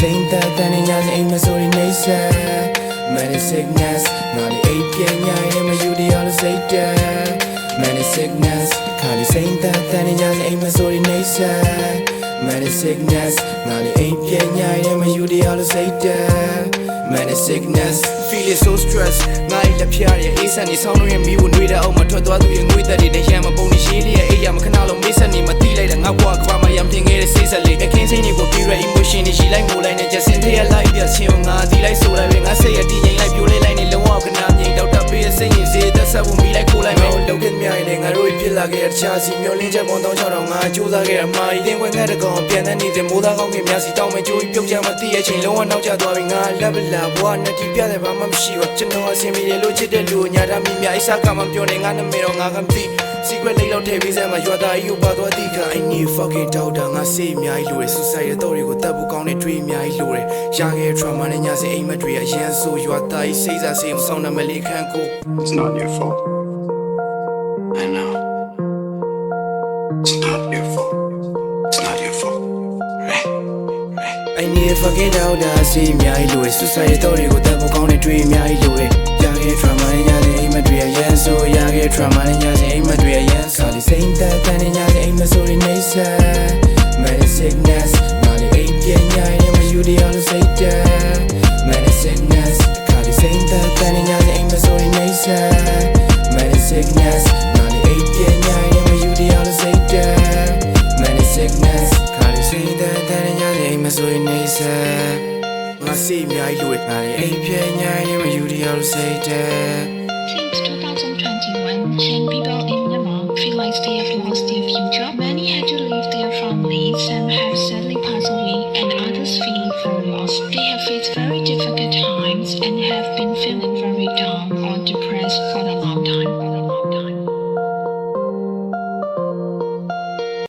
စိမ့်သက်တန်နေညာစိအိမ်မဆိုရင်နေဆက် Man is sickness ငါလေးအိပ်ပြညာရင်မယူတရားလို့စိတ်တယ် Man is sickness ခါလေးစိမ့်သက်တန်နေညာစိအိမ်မဆိုရင်နေဆက် Man is sickness ငါလေးအိပ်ပြညာရင်မယူတရားလို့စိတ်တယ် Man is sickness feel it so stress ငါရဲ့လက်ဖြားရဲ့အေးစက်နေဆောင်းလို့ရဲ့မီးကိုနှွေးတဲ့အောက်မှာထွက်သွား ရှိလိုက်ငိုလိုက်နဲ့ just in there like ပြချင်းကိုငါဒီလိုက်ဆိုလိုက်ပဲငါစိတ်ရတည်ငြိမ်လိုက်ပြိုလေးလိုက်နေလုံးဝကနာမြင်ဒေါက်တာပေးရဲ့စိတ်ရင်စေးသက်ဆက်ဖို့မိလိုက်ခိုးလိုက်မယ်လုံးကမြိုင်နဲ့ငါတို့ဖြစ်လာခဲ့တဲ့တခြားစီမျိုးလင်းချက်ပုံတောင်းချတော့ငါစူးစမ်းခဲ့အမှားအင်းဝင်ခဲ့တဲ့ကောင်ပြန်တဲ့နေတဲ့မိုးသားကောင်းကင်များစီတောင်းမဲ့ကြိုးပြုတ်ချမသိရဲ့ချိန်လုံးဝနောက်ကျသွားပြီငါလက်ပလာဘွားနဲ့တီးပြတဲ့ဘာမှမရှိပါကျွန်တော်အစင်မရေလို့ချစ်တဲ့လူညာတာမိမြအိစားကမှပြောနေငါနာမည်တော့ငါကမသိ secret လေးလောက်ထည့်ပေးစမ်းမှာရွာသားကြီးကိုပါသွားတိခါ I need fucking doctor ငါစေးအများကြီးလိုတယ် suicide ရဲ့တော့ တွေကိုတတ်ဖို့ကောင်းတဲ့တွေးအများကြီးလိုတယ်ရခဲ့ trauma နဲ့ညာစင်အိမ်မက်တွေအရန်ဆိုရွာသားကြီးစိတ်စားစေမဆောင်နာမလေးခန့်ကို It's not your fault. I know. It's not your fault. It's not your fault. Right? Right? I need a fucking doctor စေးအများကြီးလိုတယ် suicide ရဲ့တော့တွေကိုတတ်ဖို့ကောင်းတဲ့တွေးအများကြီးလိုတယ်ရခဲ့ trauma နဲ့ညာစင်အိမ်မက်တွေအရန်ဆိုရခဲ့ trauma နဲ့ညာစင်အိမ်မက်တွေအရန်ဆိုစိတ်သက်တန်နဲ့ညာစင်အိမ်မဆိုရင်နေဆ ചെയ്ത് മനസ്സിഗ്നസ് കളി ചെയ്ത് തന്നെ ഞാൻ എന്റെ sorry നൈസ മനസ്സിഗ്നസ് നാല് എയ്റ്റ് ഞാൻ യുടി ആള് ചെയ്ത് മനസ്സിഗ്നസ് കളി ചെയ്ത് തന്നെ ഞാൻ എന്റെ സോറി നൈസ ငါစိတ်အများကြီးလွယ်နိုင်အိမ်ပြန်ညာရင်မယူရီယာလို့စိတ်တယ် Since 2021, Chinese people in Myanmar realized they have lost their future.